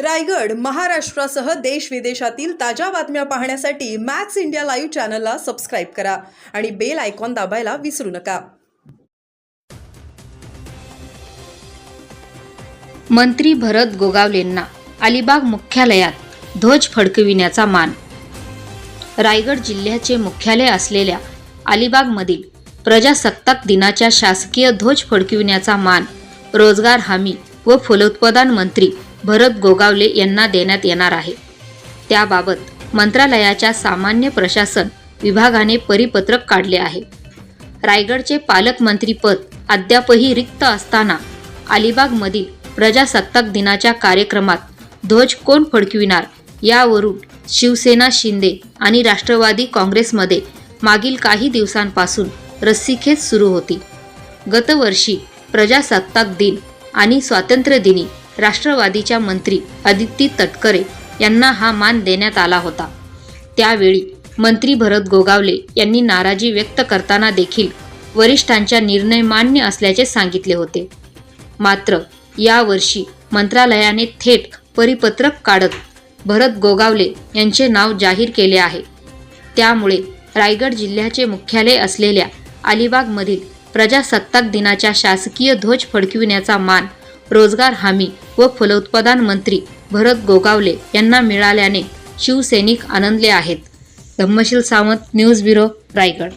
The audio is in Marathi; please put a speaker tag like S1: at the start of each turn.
S1: रायगड महाराष्ट्रासह देश विदेशातील ताज्या बातम्या पाहण्यासाठी मॅक्स इंडिया लाईव्ह चॅनलला सबस्क्राईब करा आणि बेल आयकॉन दाबायला विसरू नका.
S2: मंत्री भरत गोगावलेंना अलिबाग मुख्यालयात ध्वज फडकविण्याचा मान. रायगड जिल्ह्याचे मुख्यालय असलेल्या अलिबागमधील प्रजासत्ताक दिनाच्या शासकीय ध्वज फडकविण्याचा मान. रोजगार हमी व फलोत्पादन मंत्री भरत गोगावले यांना देण्यात येणार आहे. त्याबाबत मंत्रालयाच्या सामान्य प्रशासन विभागाने परिपत्रक काढले आहे. रायगडचे पालकमंत्रीपद अद्यापही रिक्त असताना अलिबागमधील प्रजासत्ताक दिनाच्या कार्यक्रमात ध्वज कोण फडकविणार यावरून शिवसेना शिंदे आणि राष्ट्रवादी काँग्रेसमध्ये मागील काही दिवसांपासून रस्सीखेच सुरू होती. गतवर्षी प्रजासत्ताक दिन आणि स्वातंत्र्यदिनी राष्ट्रवादीच्या मंत्री आदित्य तटकरे यांना हा मान देण्यात आला होता. त्यावेळी मंत्री भरत गोगावले यांनी नाराजी व्यक्त करताना देखील वरिष्ठांचा निर्णय मान्य असल्याचे सांगितले होते. मात्र यावर्षी मंत्रालयाने थेट परिपत्रक काढत भरत गोगावले यांचे नाव जाहीर केले आहे. त्यामुळे रायगड जिल्ह्याचे मुख्यालय असलेल्या अलिबागमधील प्रजासत्ताक दिनाच्या शासकीय ध्वज फडकविण्याचा मान रोजगार हमी व फलोत्पादन मंत्री भरत गोगावले यांना मिळाल्याने शिवसैनिक आनंदले आहेत. Dhammasheel Sawant news bureau Raigad.